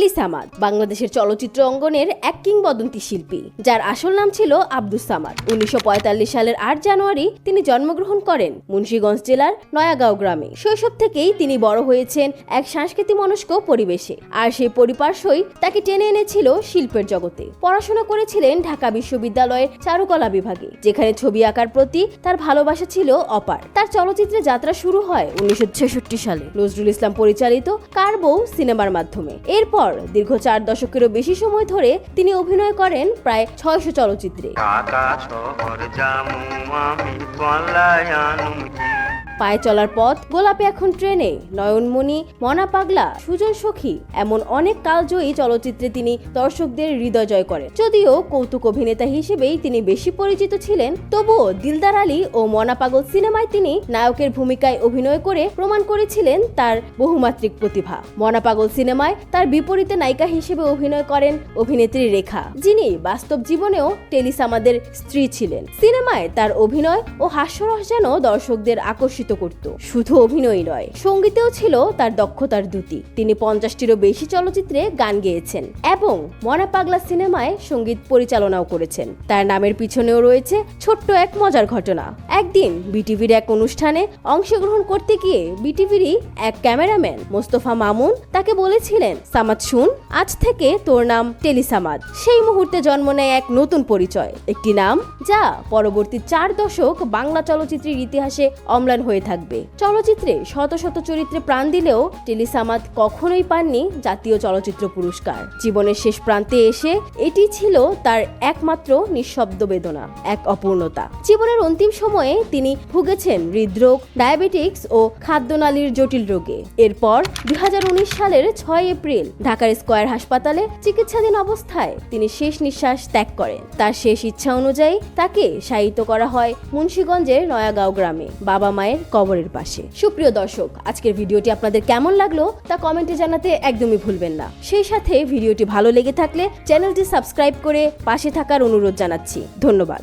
টেলিসামাদ বাংলাদেশের চলচ্চিত্র অঙ্গনের এক কিংবদন্তি শিল্পী, যার আসল নাম ছিল আব্দুস সামাদ। উনিশশো সালের আট জানুয়ারি তিনি জন্মগ্রহণ করেন মুন্সিগঞ্জ জেলার নয়াগাঁও গ্রামে। শৈশব থেকেই তিনি বড় হয়েছেন এক সাংস্কৃতিক মনস্ক পরিবেশে, আর সেই পরিপার্শ্বই তাকে টেনে এনেছিল শিল্পের জগতে। পড়াশোনা করেছিলেন ঢাকা বিশ্ববিদ্যালয়ের চারুকলা বিভাগে, যেখানে ছবি আঁকার প্রতি তার ভালোবাসা ছিল অপার। তার চলচ্চিত্রে যাত্রা শুরু হয় উনিশশো ছেষট্টি সালে। নজরুল ইসলাম পরিচালিত কার বউ সিনেমার মাধ্যমে। এরপর দীর্ঘ চার দশকেরও বেশি সময় ধরে তিনি অভিনয় করেন প্রায় ছয়শো চলচ্চিত্রে। পায়ে চলার পথ গোলাপে এখন ট্রেনে। নয়নমণি, মনা পাগলা, সুজন সখী, এমন অনেক কালজয়ী চলচ্চিত্রে তিনি দর্শকদের হৃদয় জয় করেন। যদিও কৌতুক অভিনেতা হিসেবেই তিনি বেশি পরিচিত ছিলেন, তবুও দিলদার আলী ও মনা পাগল সিনেমায় তিনি নায়কের ভূমিকায় অভিনয় করে প্রমাণ করেছিলেন তার বহুমাত্রিক প্রতিভা। মনা পাগল সিনেমায় তার বিপরীতে নায়িকা হিসেবে অভিনয় করেন অভিনেত্রী রেখা, যিনি বাস্তব জীবনেও টেলিসামাদের স্ত্রী ছিলেন। সিনেমায় তার অভিনয় ও হাস্যরস যেন দর্শকদের আকর্ষিত করত। শুধু অভিনয় নয়, সঙ্গীতেও ছিল তার দক্ষতার দুটি তিনি পঞ্চাশটিরও বেশি চলচ্চিত্রে গান গেয়েছেন এবং মনা পাগলা সিনেমায় সংগীত পরিচালনাও করেছেন। তার নামের পিছনেও রয়েছে ছোট্ট এক মজার ঘটনা। একদিন বিটিভির এক অনুষ্ঠানে অংশগ্রহণ করতে গিয়ে বিটিভিরই এক ক্যামেরাম্যান মোস্তফা মামুন তাকে বলেছিলেন, সামাদ শুন, আজ থেকে তোর নাম টেলিসামাদ। সেই মুহূর্তে জন্ম নেয় এক নতুন পরিচয়, একটি নাম যা পরবর্তী চার দশক বাংলা চলচ্চিত্রের ইতিহাসে অম্লান হয়ে থাকবে। চলচ্চিত্রে শত শত চরিত্রে প্রাণ দিলেও টেলিসামাদ কখনোই পাননি জাতীয় চলচ্চিত্র পুরস্কার। জীবনের শেষ প্রান্তে এসে এটি ছিল তার একমাত্র নিঃশব্দ বেদনা, এক অপূর্ণতা। জীবনের অন্তিম সময়ে তিনি ভুগেছেন হৃদরোগ, ডায়াবেটিক্স ও খাদ্যনালীর জটিল রোগে। এরপর দুই হাজার উনিশ সালের ছয় এপ্রিল ঢাকার স্কয়ার হাসপাতালে চিকিৎসাধীন অবস্থায় তিনি শেষ নিঃশ্বাস ত্যাগ করেন। তার শেষ ইচ্ছা অনুযায়ী তাকে শায়িত করা হয় মুন্সীগঞ্জের নয়াগাঁও গ্রামে। বাবা মায়ের কবরের পাশে। সুপ্রিয় দর্শক, আজকের ভিডিওটি আপনাদের কেমন লাগল তা কমেন্টে জানাতে একদমই ভুলবেন না। সেই সাথে ভিডিওটি ভালো লেগে থাকলে চ্যানেলটি সাবস্ক্রাইব করে পাশে থাকার অনুরোধ জানাচ্ছি। ধন্যবাদ।